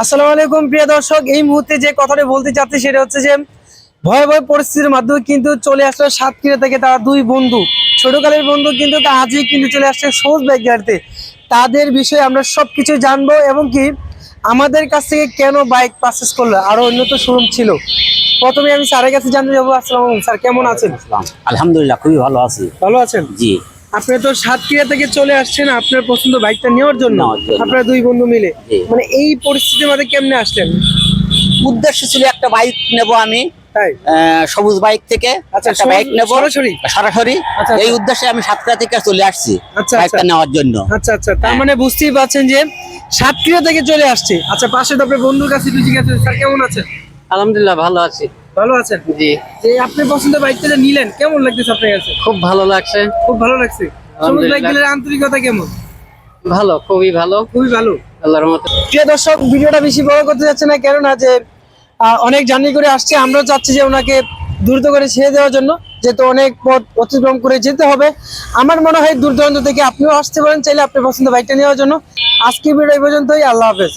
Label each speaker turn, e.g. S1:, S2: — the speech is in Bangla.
S1: আসসালামু আলাইকুম প্রিয় দর্শক। এই মুহূর্তে যে কথাটা বলতে চাচ্ছি সেটা হচ্ছে যে ভয়াবহ পরিস্থিতির মাধ্যমে কিন্তু চলে আসলো সাতক্ষীরা থেকে তারা দুই বন্ধু। ছোটকালের বন্ধু কিন্তু তা আজই কিন্তু চলে আসছে সবুজ বাইক গাড়িতে। তাদের বিষয়ে আমরা সবকিছু জানব এবং কি আমাদের কাছ থেকে কেন বাইক পারচেস করল? আরও উন্নত শোরুম ছিল। প্রথমে আমি স্যারের কাছে জানতে যাব। আসসালামু স্যার কেমন আছেন?
S2: আলহামদুলিল্লাহ খুবই ভালো আছি।
S1: ভালো আছেন?
S2: জি।
S1: আপনি তো সাতক্ষীরা থেকে চলে আসছেন আপনার পছন্দ বাইকটা নেওয়ার জন্য। আপনারা দুই বন্ধু মিলে। মানে এই পরিস্থিতির মধ্যে কেমনে আসলেন?
S2: উদ্দেশ্য ছিল একটা বাইক নেব আমি আহ, সবুজ বাইক থেকে।
S1: আচ্ছা,
S2: একটা বাইক নেব।
S1: সরাসরি?
S2: সরাসরি।
S1: আচ্ছা,
S2: এই
S1: আচ্ছা।
S2: উদ্দেশ্যে আমি সাতটা থেকে চলে আসছি
S1: আচ্ছা,
S2: বাইকটা। নেওয়ার জন্য।
S1: আচ্ছা আচ্ছা। তার
S2: হ্যাঁ।
S1: মানে বুঝতেই পারছেন যে সাতক্ষীরা থেকে চলে আসছে। আচ্ছা পাশে তো আপনার বন্ধুর কাছে জিজ্ঞাসা স্যার কেমন আছেন?
S3: আলহামদুলিল্লাহ ভালো আছি।
S1: ভালো আছেন?
S3: জি।
S1: যে আপনি পছন্দের বাইকটা যে নিলেন কেমন লাগতেছে আপনার কাছে?
S3: খুব ভালো লাগছে।
S1: খুব ভালো লাগছে? সবুজ আন্তরিকতা কেমন?
S3: ভালো খুবই ভালো।
S1: খুবই ভালো।
S3: আল্লাহর মতো
S1: প্রিয় দর্শক ভিডিওটা বেশি বড় করতে যাচ্ছে না কেননা যে অনেক জার্নি করে আসছে আমরাও চাচ্ছি যে ওনাকে দ্রুত করে ছেড়ে দেওয়ার জন্য যেহেতু অনেক পথ অতিক্রম করে যেতে হবে। আমার মনে হয় দূর দূরান্ত থেকে আপনিও আসতে পারেন চাইলে আপনার পছন্দ বাইকটা নেওয়ার জন্য। আজকে ভিডিও এই পর্যন্তই আল্লাহ হাফেজ।